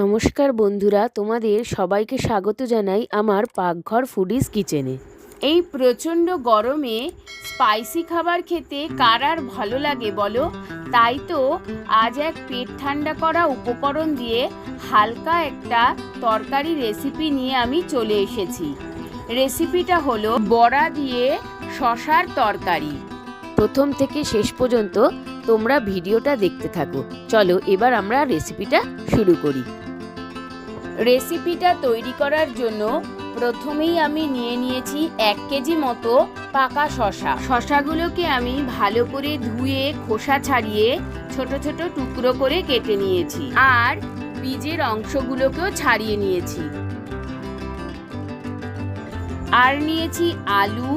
নমস্কার বন্ধুরা, তোমাদের সবাইকে স্বাগত জানাই আমার পাকঘর ফুডিস কিচেনে এই প্রচণ্ড গরমে স্পাইসি খাবার খেতে কার আর ভালো লাগে বলো? তাই তো আজ এক পেট ঠান্ডা করা উপকরণ দিয়ে হালকা একটা তরকারি রেসিপি নিয়ে আমি চলে এসেছি। রেসিপিটা হলো বড়া দিয়ে শশার তরকারি। প্রথম থেকে শেষ পর্যন্ত তোমরা ভিডিওটা দেখতে থাকো। চলো এবার আমরা রেসিপিটা শুরু করি। রেসিপিটা তৈরি করার জন্য প্রথমেই আমি নিয়ে নিয়েছি এক কেজি মতো পাকা শশা শশাগুলোকে আমি ভালো করে ধুয়ে, খোসা ছাড়িয়ে ছোট ছোট টুকরো করে কেটে নিয়েছি আর বীজের অংশগুলোকেও ছাড়িয়ে নিয়েছি। আর নিয়েছি আলু,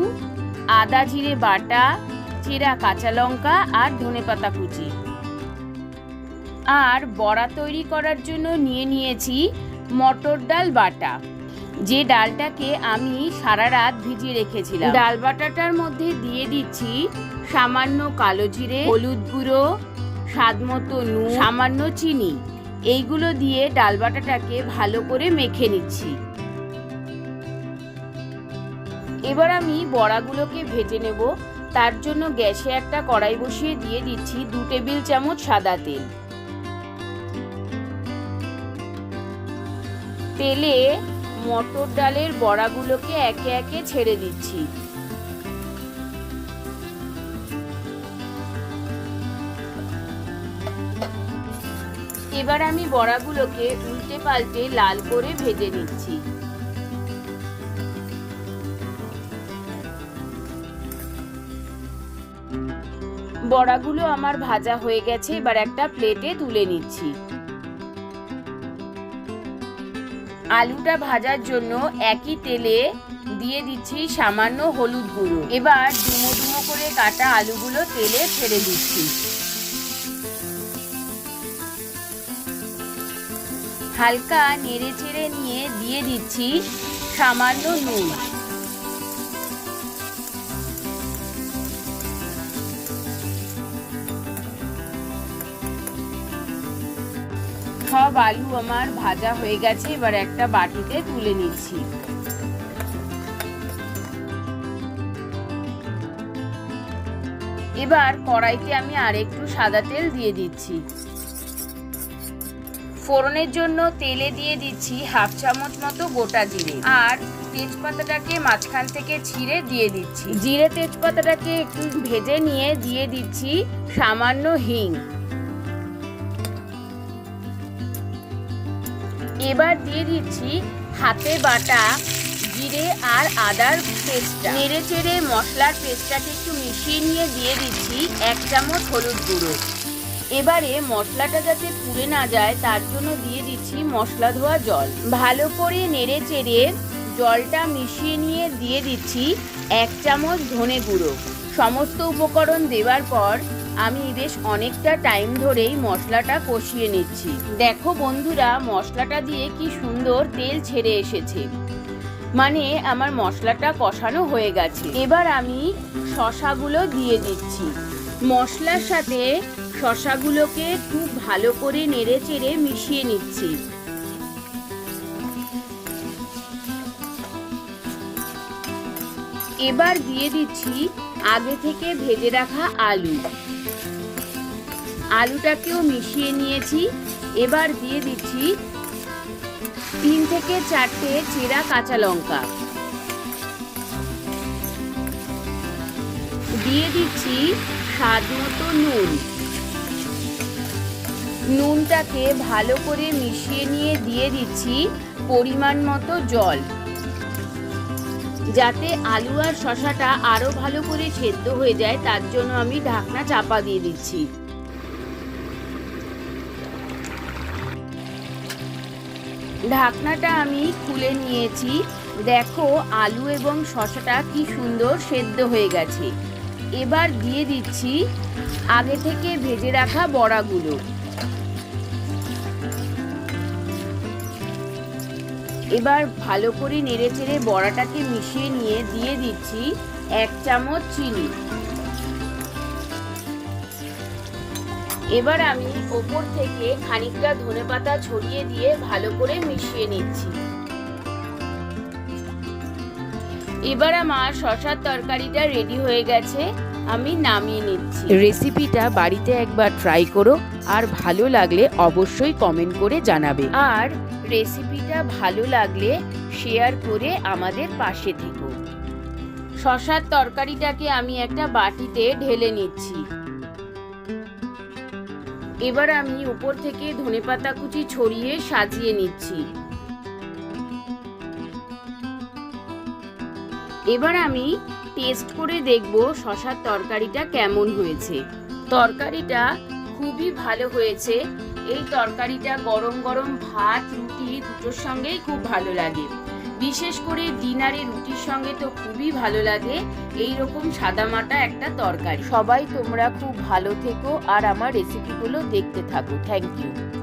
আদা জিরে বাটা চেরা কাঁচা লঙ্কা আর ধনেপাতা কুচি। আর বড়া তৈরি করার জন্য নিয়ে নিয়েছি মটর ডাল বাটা, যে ডালটাকে আমি সারা রাত ভিজিয়ে রেখেছিলাম। ডাল বাটাটার মধ্যে দিয়ে দিচ্ছি সামান্য কালো জিরে, হলুদ গুঁড়ো, স্বাদ মতো নুন, সামান্য চিনি। এইগুলো দিয়ে ডাল বাটাটাকে ভালো করে মেখে নিচ্ছি। এবার আমি বড়াগুলোকে ভেজে নেব। তার জন্য গ্যাসে একটা কড়াই বসিয়ে দিয়ে দিচ্ছি দু টেবিল চামচ সাদা তেল। তেলে মটর ডালের বড়াগুলোকে একে একে ছেড়ে দিচ্ছি। এবার আমি বড়াগুলোকে উল্টে পাল্টে লাল করে ভেজে নিচ্ছি। বড়াগুলো আমার ভাজা হয়ে গেছে, এবার একটা প্লেটে তুলে নিচ্ছি। আলুটা ভাজার জন্য একই তেলে দিয়ে দিচ্ছি সামান্য হলুদ গুঁড়ো। এবার ডুমো ডুমো করে কাটা আলুগুলো তেলে ছেড়ে দিচ্ছি। হালকা নেড়ে চেড়ে নিয়ে দিয়ে দিচ্ছি সামান্য নুন। সব আলু আমার ভাজা হয়ে গেছে, এবার একটা বাটিতে তুলে নিচ্ছি। এবার কড়াইতে আমি আরেকটু সাদা তেল দিয়ে দিচ্ছি। ফোড়নের জন্য তেলে দিয়ে দিচ্ছি হাফ চামচ মতো গোটা জিরে। আর তেজপাতাটাকে মাঝখান থেকে ছিঁড়ে দিয়ে দিচ্ছি। জিরে তেজপাতাটাকে একটু ভেজে নিয়ে দিয়ে দিচ্ছি সামান্য হিং। এবার দিয়ে দিচ্ছি হাতে বাটা জিরে আর আদার পেস্টটা। নেড়ে চেড়ে মশলার পেস্টটাকে একটু মিশিয়ে নিয়ে দিয়ে দিচ্ছি এক চামচ হলুদ গুঁড়ো। এবারে মশলাটা যাতে পুড়ে না যায়, তার জন্য দিয়ে দিচ্ছি মশলা ধোয়া জল। ভালো করে নেড়ে চেড়ে জলটা মিশিয়ে নিয়ে দিয়ে দিচ্ছি এক চামচ ধনে গুঁড়ো। সমস্ত উপকরণ দেওয়ার পর আমি বেশ অনেকটা টাইম ধরেই মশলাটা কষিয়ে নিচ্ছি। দেখো বন্ধুরা, মশলাটা দিয়ে কি সুন্দর তেল ছেড়ে এসেছে। মানে আমার মশলাটা কষানো হয়ে গেছে। এবার আমি শশাগুলো দিয়ে দিচ্ছি। মশলার সাথে শশাগুলোকে খুব ভালো করে নেড়ে চেড়ে মিশিয়ে নিচ্ছি। এবার দিয়ে দিচ্ছি আগে থেকে ভেজে রাখা আলু। আলুটাকেও মিশিয়ে নিয়েছি। এবার দিয়ে দিচ্ছি তিন থেকে চারটে চেরা কাঁচা লঙ্কা। দিয়ে দিচ্ছি স্বাদ মতো নুন। নুনটাকে ভালো করে মিশিয়ে নিয়ে দিয়ে দিচ্ছি পরিমাণ মতো জল। যাতে আলু আর শশাটা আরও ভালো করে সেদ্ধ হয়ে যায়, তার জন্য আমি ঢাকনা চাপা দিয়ে দিচ্ছি। ঢাকনাটা আমি খুলে নিয়েছি। দেখো আলু এবং শশাটা কি সুন্দর সেদ্ধ হয়ে গেছে। এবার দিয়ে দিচ্ছি আগে থেকে ভেজে রাখা বড়াগুলো। এবার ভালো করে নেড়ে চেড়ে বড়াটাকে মিশিয়ে নিয়ে দিয়ে দিচ্ছি এক চামচ চিনি। এবার আমি ওপর থেকে খানিকটা ধনেপাতা ছড়িয়ে দিয়ে ভালো করে মিশিয়ে নিচ্ছি। এবার আমার শশার তরকারিটা রেডি হয়ে গেছে আমি নামিয়ে নিচ্ছি। রেসিপিটা বাড়িতে একবার ট্রাই করো আর ভালো লাগলে অবশ্যই কমেন্ট করে জানাবে। আর রেসিপিটা ভালো লাগলে শেয়ার করে আমাদের পাশে থেকো। শশার তরকারিটাকে আমি একটা বাটিতে ঢেলে নিচ্ছি। এবার আমি উপর থেকে ধনেপাতা কুচি ছড়িয়ে সাজিয়ে নিচ্ছি। এবার আমি টেস্ট করে দেখব শশার তরকারিটা কেমন হয়েছে। তরকারিটা খুবই ভালো হয়েছে। এই তরকারিটা গরম গরম ভাত, রুটি, দুটোর সঙ্গেই খুব ভালো লাগে। বিশেষ করে ডিনারে রুটির সঙ্গে তো খুবই ভালো লাগে। এই রকম সাদামাটা একটা তরকারি। সবাই তোমরা খুব ভালো থেকো আর আমার রেসিপিগুলো দেখতে থাকো। Thank you